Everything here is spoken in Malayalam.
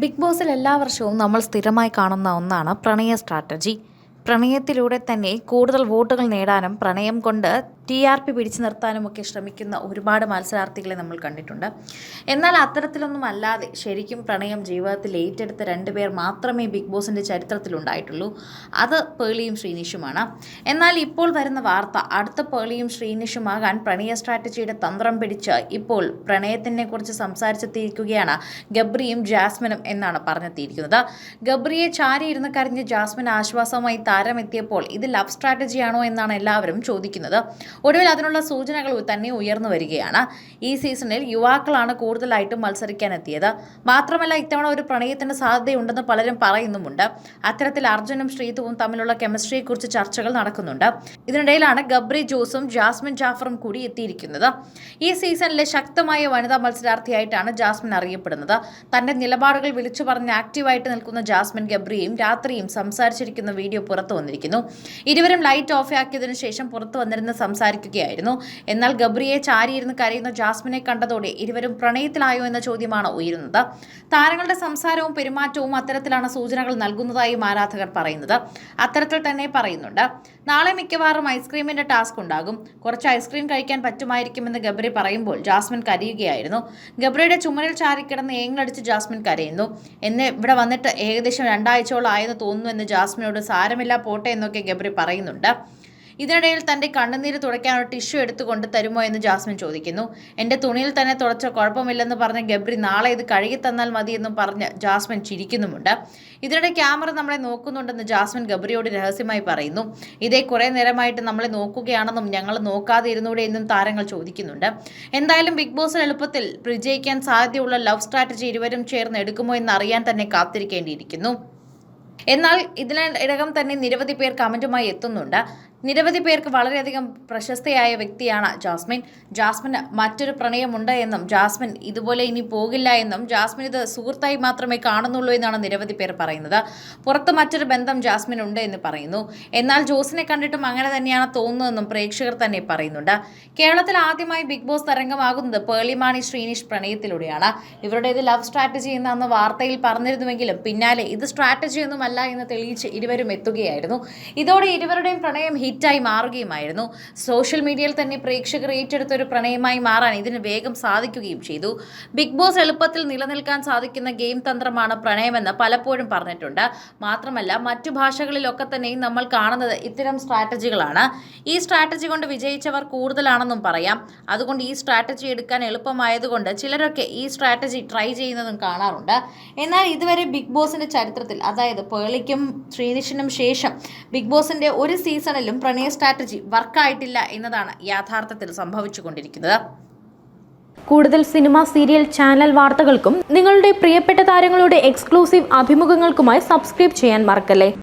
ബിഗ് ബോസിൽ എല്ലാ വർഷവും നമ്മൾ സ്ഥിരമായി കാണുന്ന ഒന്നാണ് പ്രണയ സ്ട്രാറ്റജി. പ്രണയത്തിലൂടെ തന്നെ കൂടുതൽ വോട്ടുകൾ നേടാനും പ്രണയം കൊണ്ട് ടി ആർ പി പിടിച്ചു നിർത്താനുമൊക്കെ ശ്രമിക്കുന്ന ഒരുപാട് മത്സരാർത്ഥികളെ നമ്മൾ കണ്ടിട്ടുണ്ട്. എന്നാൽ അത്തരത്തിലൊന്നും അല്ലാതെ ശരിക്കും പ്രണയം ജീവിതത്തിൽ ഏറ്റെടുത്ത രണ്ടുപേർ മാത്രമേ ബിഗ് ബോസിന്റെ ചരിത്രത്തിലുണ്ടായിട്ടുള്ളൂ അത് പേളിയും ശ്രീനിഷുമാണ്. എന്നാൽ ഇപ്പോൾ വരുന്ന വാർത്ത അടുത്ത പേളിയും ശ്രീനിഷുമാകാൻ പ്രണയ സ്ട്രാറ്റജിയുടെ തന്ത്രം പിടിച്ച് ഇപ്പോൾ പ്രണയത്തിനെ കുറിച്ച് സംസാരിച്ചെത്തിയിരിക്കുകയാണ് ഗബ്രിയും ജാസ്മിനും എന്നാണ് പറഞ്ഞെത്തിയിരിക്കുന്നത്. ഗബ്രിയെ ചാരി ഇരുന്ന് കരഞ്ഞ് ജാസ്മിൻ ആശ്വാസമായി താരമെത്തിയപ്പോൾ ഇത് ലവ് സ്ട്രാറ്റജിയാണോ എന്നാണ് എല്ലാവരും ചോദിക്കുന്നത്. ഒടുവിൽ അതിനുള്ള സൂചനകൾ തന്നെ ഉയർന്നു വരികയാണ്. ഈ സീസണിൽ യുവാക്കളാണ് കൂടുതലായിട്ടും മത്സരിക്കാനെത്തിയത് മാത്രമല്ല ഇത്തവണ ഒരു പ്രണയത്തിന് സാധ്യതയുണ്ടെന്ന് പലരും പറയുന്നുമുണ്ട്. അത്തരത്തിൽ അർജുനും ശ്രീതുവും തമ്മിലുള്ള കെമിസ്ട്രിയെക്കുറിച്ച് ചർച്ചകൾ നടക്കുന്നുണ്ട്. ഇതിനിടയിലാണ് ഗബ്രി ജോസും ജാസ്മിൻ ജാഫറും കൂടി എത്തിയിരിക്കുന്നത്. ഈ സീസണിലെ ശക്തമായ വനിതാ മത്സരാർത്ഥിയായിട്ടാണ് ജാസ്മിൻ അറിയപ്പെടുന്നത്. തന്റെ നിലപാടുകൾ വിളിച്ചു പറഞ്ഞ് ആക്റ്റീവായിട്ട് നിൽക്കുന്ന ജാസ്മിൻ ഗബ്രിയും രാത്രിയും സംസാരിച്ചിരിക്കുന്ന വീഡിയോ പുറത്തു വന്നിരിക്കുന്നു. ഇരുവരും ലൈറ്റ് ഓഫ് ആക്കിയതിനു ശേഷം പുറത്തു വന്നിരുന്ന് സംസാരിക്കുകയായിരുന്നു. എന്നാൽ ഗബ്രിയെ ചാരിയിരുന്ന് കരയുന്ന ജാസ്മിനെ കണ്ടതോടെ ഇരുവരും പ്രണയത്തിലായോ എന്ന ചോദ്യമാണ് ഉയരുന്നത്. താരങ്ങളുടെ സംസാരവും പെരുമാറ്റവും അത്തരത്തിലാണ് സൂചനകൾ നൽകുന്നതായും ആരാധകർ പറയുന്നത്. അത്തരത്തിൽ തന്നെ പറയുന്നുണ്ട്. നാളെ മിക്കവാറും ഐസ്ക്രീമിന്റെ ടാസ്ക് ഉണ്ടാകും. കുറച്ച് ഐസ്ക്രീം കഴിക്കാൻ പറ്റുമായിരിക്കുമെന്ന് ഗബ്രി പറയുമ്പോൾ ജാസ്മിൻ കരയുകയായിരുന്നു. ഗബ്രിയുടെ ചുമരിൽ ചാരിക്കിടന്ന് ഏങ്ങളടിച്ച് ജാസ്മിൻ കരയുന്നു. എന്നെ ഇവിടെ വന്നിട്ട് ഏകദേശം രണ്ടാഴ്ചയോളം ആയെന്ന് തോന്നുന്നു എന്ന് ജാസ്മിനോട് സാരമില്ല പോട്ടെ എന്നൊക്കെ ഗബ്രി പറയുന്നുണ്ട്. ഇതിനിടയിൽ തന്റെ കണ്ണുനീര് തുടയ്ക്കാനുള്ള ടിഷ്യൂ എടുത്തുകൊണ്ട് തരുമോ എന്ന് ജാസ്മിൻ ചോദിക്കുന്നു. എന്റെ തുണിയിൽ തന്നെ തുടച്ച കുഴപ്പമില്ലെന്ന് പറഞ്ഞ ഗബ്രി നാളെ ഇത് കഴുകി തന്നാൽ മതിയെന്നും പറഞ്ഞ് ജാസ്മിൻ ചിരിക്കുന്നുമുണ്ട്. ഇതിനിടെ ക്യാമറ നമ്മളെ നോക്കുന്നുണ്ടെന്ന് ജാസ്മിൻ ഗബ്രിയോട് രഹസ്യമായി പറയുന്നു. ഇതേ കുറേ നേരമായിട്ട് നമ്മളെ നോക്കുകയാണെന്നും ഞങ്ങൾ നോക്കാതെ ഇരുന്നൂടെ എന്നും താരങ്ങൾ ചോദിക്കുന്നുണ്ട്. എന്തായാലും ബിഗ് ബോസിൽ എളുപ്പത്തിൽ വിജയിക്കാൻ സാധ്യതയുള്ള ലവ് സ്ട്രാറ്റജി ഇരുവരും ചേർന്ന് എടുക്കുമോ എന്ന് അറിയാൻ തന്നെ കാത്തിരിക്കേണ്ടിയിരിക്കുന്നു. എന്നാൽ ഇതിനകം തന്നെ നിരവധി പേർ കമന്റുമായി എത്തുന്നുണ്ട്. നിരവധി പേർക്ക് വളരെയധികം പ്രശസ്തയായ വ്യക്തിയാണ് ജാസ്മിൻ. ജാസ്മിന് മറ്റൊരു പ്രണയമുണ്ട് എന്നും ജാസ്മിൻ ഇതുപോലെ ഇനി പോകില്ല എന്നും ജാസ്മിൻ ഇത് സുഹൃത്തായി മാത്രമേ കാണുന്നുള്ളൂ എന്നാണ് നിരവധി പേർ പറയുന്നത്. പുറത്ത് മറ്റൊരു ബന്ധം ജാസ്മിൻ ഉണ്ട് എന്ന് പറയുന്നു. എന്നാൽ ജോസിനെ കണ്ടിട്ടും അങ്ങനെ തന്നെയാണ് തോന്നുന്നതെന്നും പ്രേക്ഷകർ തന്നെ പറയുന്നുണ്ട്. കേരളത്തിൽ ആദ്യമായി ബിഗ് ബോസ് തരംഗമാകുന്നത് പേളിമാണി ശ്രീനിഷ് പ്രണയത്തിലൂടെയാണ്. ഇവരുടെ ഇത് ലവ് സ്ട്രാറ്റജി എന്നാണ് വാർത്തയിൽ പറഞ്ഞിരുന്നുവെങ്കിലും പിന്നാലെ ഇത് സ്ട്രാറ്റജി ഒന്നുമല്ല എന്ന് തെളിയിച്ച് ഇരുവരും എത്തുകയായിരുന്നു. ഇതോടെ ഇരുവരുടെയും പ്രണയം ഹിറ്റായി മാറുകയുമായിരുന്നു. സോഷ്യൽ മീഡിയയിൽ തന്നെ പ്രേക്ഷകർ ഏറ്റെടുത്ത ഒരു പ്രണയമായി മാറാൻ ഇതിന് വേഗം സാധിക്കുകയും ചെയ്തു. ബിഗ് ബോസ് എളുപ്പത്തിൽ നിലനിൽക്കാൻ സാധിക്കുന്ന ഗെയിം തന്ത്രമാണ് പ്രണയമെന്ന് പലപ്പോഴും പറഞ്ഞിട്ടുണ്ട്. മാത്രമല്ല മറ്റു ഭാഷകളിലൊക്കെ തന്നെയും നമ്മൾ കാണുന്നത് ഇത്തരം സ്ട്രാറ്റജികളാണ്. ഈ സ്ട്രാറ്റജി കൊണ്ട് വിജയിച്ചവർ കൂടുതലാണെന്നും പറയാം. അതുകൊണ്ട് ഈ സ്ട്രാറ്റജി എടുക്കാൻ എളുപ്പമായതുകൊണ്ട് ചിലരൊക്കെ ഈ സ്ട്രാറ്റജി ട്രൈ ചെയ്യുന്നതും കാണാറുണ്ട്. എന്നാൽ ഇതുവരെ ബിഗ് ബോസിന്റെ ചരിത്രത്തിൽ അതായത് പേളിക്കും ശ്രീനിഷിനും ശേഷം ബിഗ് ബോസിന്റെ ഒരു സീസണിലും പ്രണയ സ്ട്രാറ്റജി വർക്കായിട്ടില്ല എന്നതാണ് യാഥാർത്ഥത്തിൽ സംഭവിച്ചുകൊണ്ടിരിക്കുന്നത്. കൂടുതൽ സിനിമ സീരിയൽ ചാനൽ വാർത്തകൾക്കും നിങ്ങളുടെ പ്രിയപ്പെട്ട താരങ്ങളുടെ എക്സ്ക്ലൂസീവ് അഭിമുഖങ്ങൾക്കുമായി സബ്സ്ക്രൈബ് ചെയ്യാൻ മറക്കല്ലേ?